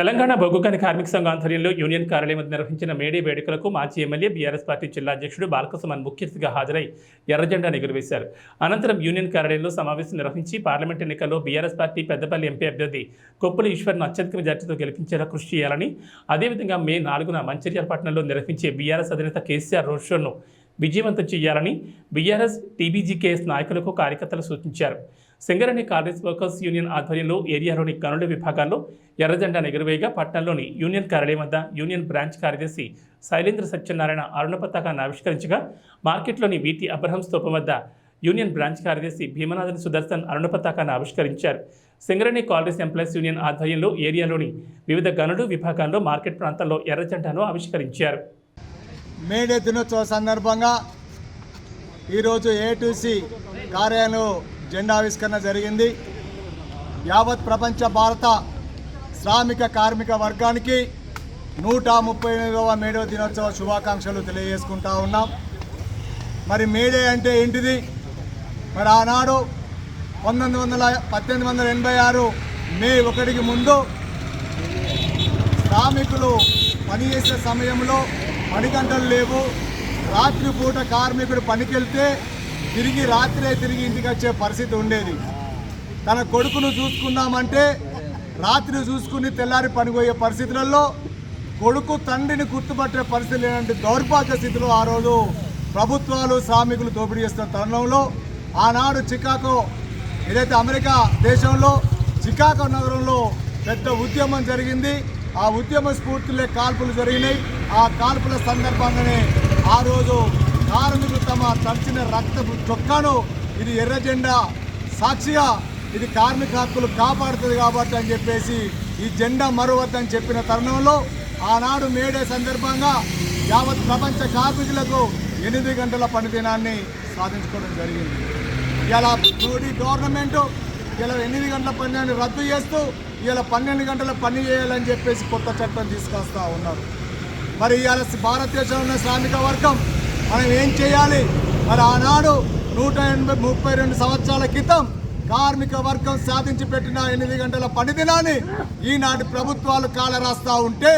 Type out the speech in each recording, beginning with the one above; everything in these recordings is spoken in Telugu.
తెలంగాణ బొగ్గుగని కార్మిక సంఘం ఆధ్వర్యంలో యూనియన్ కార్యాలయం వద్ద నిర్వహించిన మేడే వేడుకలకు మాజీ ఎమ్మెల్యే బీఆర్ఎస్ పార్టీ జిల్లా అధ్యక్షుడు బాలకసుమన్ ముఖ్య అతిథిగా హాజరై ఎర్రజెండా ఎగురవేశారు. అనంతరం యూనియన్ కార్యాలయంలో సమావేశం నిర్వహించి పార్లమెంట్ ఎన్నికల్లో బీఆర్ఎస్ పార్టీ పెద్దపల్లి ఎంపీ అభ్యర్థి కొప్పుల ఈశ్వర్ను అత్యధిక మెజార్టీతో గెలిపించేలా కృషి చేయాలని అదేవిధంగా మే నాలుగున మంచిర్యాల పట్టణంలో నిర్వహించే బీఆర్ఎస్ అధినేత కేసీఆర్ రోడ్ షోను విజయవంతం చేయాలని బీఆర్ఎస్ టీబీజీకేఎస్ నాయకులకు కార్యకర్తలు సూచించారు. సింగరేణి కాంగ్రెస్ వర్కర్స్ యూనియన్ ఆధ్వర్యంలో ఏరియాలోని గనుల విభాగాల్లో ఎర్రజెండా ఎగురవేయగా పట్టణంలోని యూనియన్ కార్యాలయం వద్ద యూనియన్ బ్రాంచ్ కార్యదర్శి శైలేంద్ర సత్యనారాయణ అరుణ పతాకాన్ని ఆవిష్కరించగా మార్కెట్లోని వీటి అబ్రహం స్తూపం వద్ద యూనియన్ బ్రాంచ్ కార్యదర్శి భీమనాథన్ సుదర్శన్ అరుణ పతాకాన్ని ఆవిష్కరించారు. సింగరేణి కాంగ్రెస్ ఎంప్లాయీస్ యూనియన్ ఆధ్వర్యంలో ఏరియాలోని వివిధ గనులు విభాగాల్లో మార్కెట్ ప్రాంతాల్లో ఎర్రజెండాను ఆవిష్కరించారు. మేడే దినోత్సవ సందర్భంగా ఈరోజు ఏటీసీ కార్యాలయంలో జెండావిష్కరణ జరిగింది. యావత్ ప్రపంచ భారత శ్రామిక కార్మిక వర్గానికి నూట ముప్పై ఎనిమిదవ మేడో దినోత్సవ శుభాకాంక్షలు తెలియజేసుకుంటా ఉన్నాం. మరి మేడే అంటే ఏంటిది? మరి ఆనాడు పంతొమ్మిది వందల పద్దెనిమిది వందల ఎనభై ఆరు మే ఒకటికి ముందు శ్రామికులు పనిచేసే సమయంలో పని గంటలు లేవు. రాత్రిపూట కార్మికుడు పనికెళ్తే తిరిగి రాత్రే తిరిగి ఇంటికి వచ్చే పరిస్థితి ఉండేది. తన కొడుకును చూసుకుందామంటే రాత్రి చూసుకుని తెల్లారి పనిపోయే పరిస్థితులలో కొడుకు తండ్రిని గుర్తుపట్టే పరిస్థితి లేనంటే దౌర్భాగ్య స్థితిలో ఆ రోజు ప్రభుత్వాలు శ్రామికులు దోపిడీ చేస్తున్న తరుణంలో ఆనాడు చికాగో ఏదైతే అమెరికా దేశంలో చికాగో నగరంలో పెద్ద ఉద్యమం జరిగింది. ఆ ఉద్యమ స్ఫూర్తిలో కాల్పులు జరిగినాయి. ఆ కాల్పుల సందర్భంగానే ఆ రోజు కార్మికులు తమ తడిచిన రక్తపు చొక్కాను ఇది ఎర్ర జెండా సాక్షిగా ఇది కార్మిక హక్కులు కాపాడుతుంది కాబట్టి అని చెప్పేసి ఈ జెండా మరువద్దని చెప్పిన తరుణంలో ఆనాడు మేడే సందర్భంగా యావత్ ప్రపంచ కార్మికులకు ఎనిమిది గంటల పనిదినాన్ని సాధించుకోవడం జరిగింది. ఇలా మోడీ గవర్నమెంట్ ఇలా ఎనిమిది గంటల పనిని రద్దు చేస్తూ ఇలా పన్నెండు గంటల పని చేయాలని చెప్పేసి కొత్త చట్టం తీసుకొస్తా ఉన్నారు. మరి ఇవాళ భారతదేశంలో ఉన్న శ్రామిక వర్గం మనం ఏం చేయాలి? మరి ఆనాడు నూట ఎనభై ముప్పై రెండు సంవత్సరాల క్రితం కార్మిక వర్గం సాధించి పెట్టిన ఎనిమిది గంటల పని దినాన్ని ఈనాటి ప్రభుత్వాలు కాలరాస్తా ఉంటే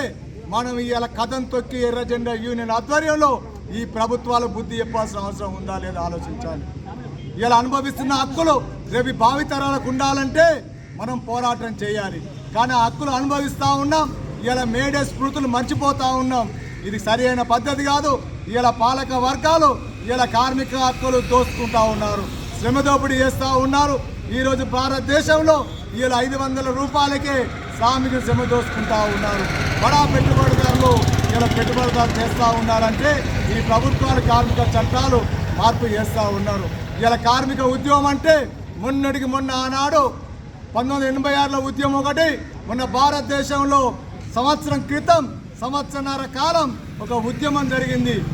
మనం ఇవాళ కథం తొక్కి ఎర్ర జెండా యూనియన్ ఆధ్వర్యంలో ఈ ప్రభుత్వాలు బుద్ధి చెప్పాల్సిన అవసరం ఉందా లేదా ఆలోచించాలి. ఇలా అనుభవిస్తున్న హక్కులు రేపు భావితరాలకు ఉండాలంటే మనం పోరాటం చేయాలి. కానీ ఆ హక్కులు అనుభవిస్తూ ఉన్నాం. ఇలా మేడే స్మృతులు మర్చిపోతూ ఉన్నాం. ఇది సరైన పద్ధతి కాదు. ఇలా పాలక వర్గాలు ఇలా కార్మిక హక్కులు దోసుకుంటా ఉన్నారు. శ్రమ దోపిడీ చేస్తూ ఉన్నారు. ఈరోజు భారతదేశంలో ఇలా ఐదు వందల రూపాయలకే శ్రామికులు శ్రమ దోసుకుంటా ఉన్నారు. బడా పెట్టుబడిదారులు ఇలా పెట్టుబడిదారులు చేస్తూ ఉన్నారంటే ఈ ప్రభుత్వాలు కార్మిక చట్టాలు మార్పు చేస్తూ ఉన్నారు. ఇలా కార్మిక ఉద్యమం అంటే మొన్నటికి మొన్న ఆనాడు పంతొమ్మిది ఎనభై ఆరులో ఉద్యమం ఒకటి మొన్న భారతదేశంలో సంవత్సరం క్రితం సంవత్సరన్నర కాలం ఒక ఉద్యమం జరిగింది.